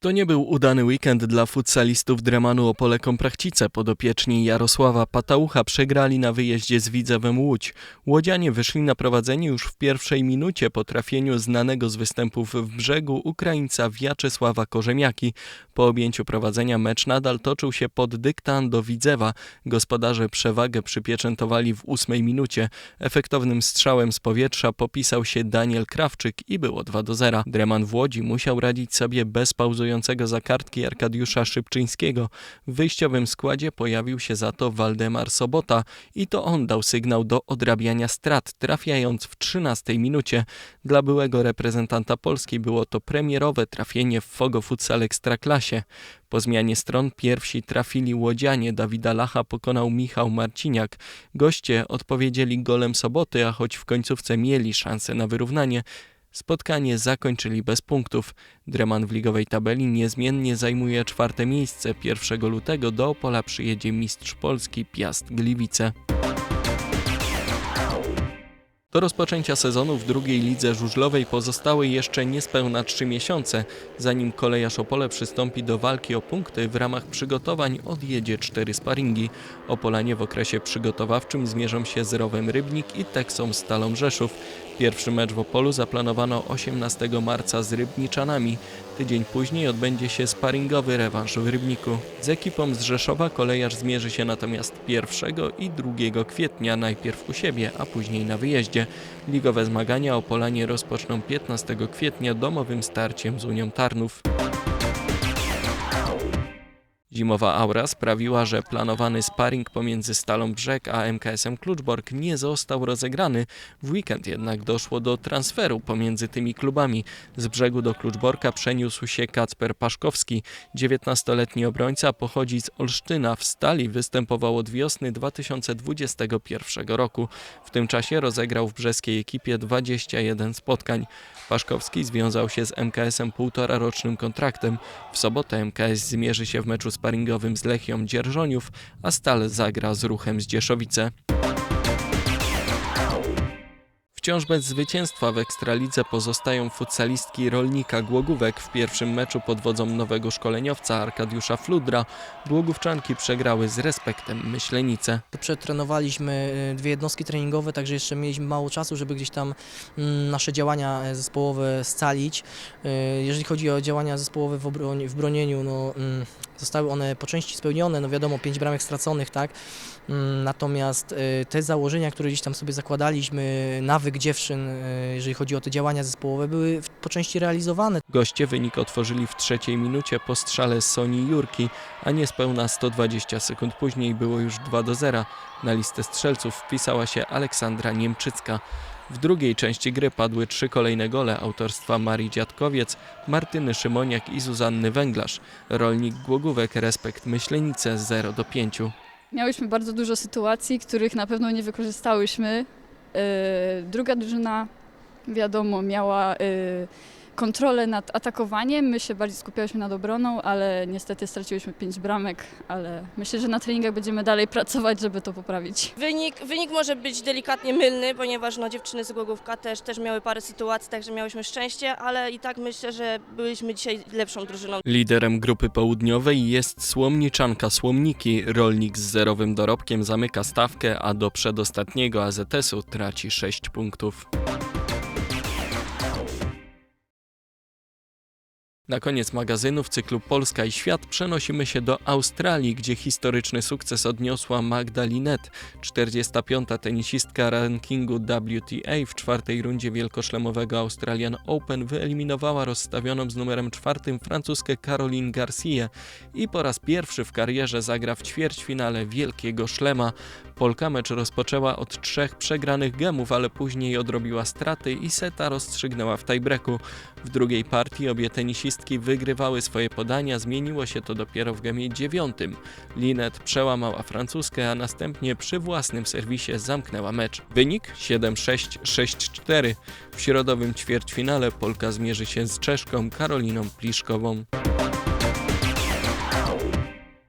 To nie był udany weekend dla futsalistów Dremanu Opole Komprachcice. Podopieczni Jarosława Pataucha przegrali na wyjeździe z Widzewem Łódź. Łodzianie wyszli na prowadzenie już w pierwszej minucie po trafieniu znanego z występów w brzegu Ukraińca Wiaczesława Korzemiaki. Po objęciu prowadzenia mecz nadal toczył się pod dyktan do Widzewa. Gospodarze przewagę przypieczętowali w ósmej minucie. Efektownym strzałem z powietrza popisał się Daniel Krawczyk i było 2 do 0. Dreman w Łodzi musiał radzić sobie bez pauzującego za kartki Arkadiusza Szybczyńskiego. W wyjściowym składzie pojawił się za to Waldemar Sobota i to on dał sygnał do odrabiania strat, trafiając w 13 minucie. Dla byłego reprezentanta Polski było to premierowe trafienie w Fogo Futsal Ekstraklasie. Po zmianie stron pierwsi trafili łodzianie. Dawida Lacha pokonał Michał Marciniak. Goście odpowiedzieli golem soboty, a choć w końcówce mieli szansę na wyrównanie, Spotkanie zakończyli bez punktów. Dreman w ligowej tabeli niezmiennie zajmuje czwarte miejsce. 1 lutego do Opola przyjedzie mistrz Polski Piast Gliwice. Do rozpoczęcia sezonu w drugiej lidze żużlowej pozostały jeszcze niespełna trzy miesiące. Zanim kolejarz Opole przystąpi do walki o punkty, w ramach przygotowań odjedzie cztery sparingi. Opolanie w okresie przygotowawczym zmierzą się z Rowem Rybnik i Teksą Stalą Rzeszów. Pierwszy mecz w Opolu zaplanowano 18 marca z Rybniczanami. Tydzień później odbędzie się sparingowy rewanż w Rybniku. Z ekipą z Rzeszowa kolejarz zmierzy się natomiast 1 i 2 kwietnia, najpierw u siebie, a później na wyjeździe. Ligowe zmagania Opolanie rozpoczną 15 kwietnia domowym starciem z Unią Tarnów. Zimowa aura sprawiła, że planowany sparring pomiędzy Stalą Brzeg a MKS-em Kluczbork nie został rozegrany. W weekend jednak doszło do transferu pomiędzy tymi klubami. Z Brzegu do Kluczborka przeniósł się Kacper Paszkowski. 19-letni obrońca pochodzi z Olsztyna. W Stali występował od wiosny 2021 roku. W tym czasie rozegrał w brzeskiej ekipie 21 spotkań. Paszkowski związał się z MKS-em półtora rocznym kontraktem. W sobotę MKS zmierzy się w meczu sparingowym z Lechią Dzierżoniów, a Stal zagra z Ruchem z Dzieszowice. Wciąż bez zwycięstwa w Ekstralidze pozostają futsalistki Rolnika Głogówek. W pierwszym meczu pod wodzą nowego szkoleniowca Arkadiusza Fludra Głogówczanki przegrały z respektem Myślenice. Przetrenowaliśmy y, dwie jednostki treningowe, także jeszcze mieliśmy mało czasu, żeby gdzieś tam mm, nasze działania e, zespołowe scalić. Y, Jeżeli chodzi o działania zespołowe w, obronie, w bronieniu, no, mm, zostały one po części spełnione, no wiadomo, pięć bramek straconych, tak? Mm, Natomiast y, te założenia, które gdzieś tam sobie zakładaliśmy, nawyk dziewczyn, y, jeżeli chodzi o te działania zespołowe, były w- po części realizowane. Goście wynik otworzyli w trzeciej minucie po strzale Soni Jurki, a niespełna 120 sekund później było już 2 do 0. Na listę strzelców wpisała się Aleksandra Niemczycka. W drugiej części gry padły trzy kolejne gole autorstwa Marii Dziadkowiec, Martyny Szymoniak i Zuzanny Węglarz. Rolnik Głogówek Respekt Myślenice 0 do 5. Miałyśmy bardzo dużo sytuacji, których na pewno nie wykorzystałyśmy. Yy, Druga drużyna, wiadomo, miała yy, kontrolę nad atakowaniem. My się bardziej skupiałyśmy nad obroną, ale niestety straciłyśmy pięć bramek, ale myślę, że na treningach będziemy dalej pracować, żeby to poprawić. Wynik, wynik może być delikatnie mylny, ponieważ no, dziewczyny z Głogówka też, też miały parę sytuacji, także miałyśmy szczęście, ale i tak myślę, że byliśmy dzisiaj lepszą drużyną. Liderem grupy południowej jest Słomniczanka Słomniki. Rolnik z zerowym dorobkiem zamyka stawkę, a do przedostatniego AZS-u traci 6 punktów. Na koniec magazynu w cyklu Polska i Świat przenosimy się do Australii, gdzie historyczny sukces odniosła Magda Linet, 45. tenisistka rankingu WTA w czwartej rundzie wielkoszlemowego Australian Open wyeliminowała rozstawioną z numerem czwartym francuskę Caroline Garcia i po raz pierwszy w karierze zagra w ćwierćfinale Wielkiego Szlema. Polka mecz rozpoczęła od trzech przegranych gemów, ale później odrobiła straty i seta rozstrzygnęła w tiebreaku. W drugiej partii obie tenisistki wygrywały swoje podania, zmieniło się to dopiero w gemie dziewiątym. Linet przełamała francuskę, a następnie przy własnym serwisie zamknęła mecz. Wynik 7-6, 6-4. W środowym ćwierćfinale Polka zmierzy się z Czeszką Karoliną Pliszkową.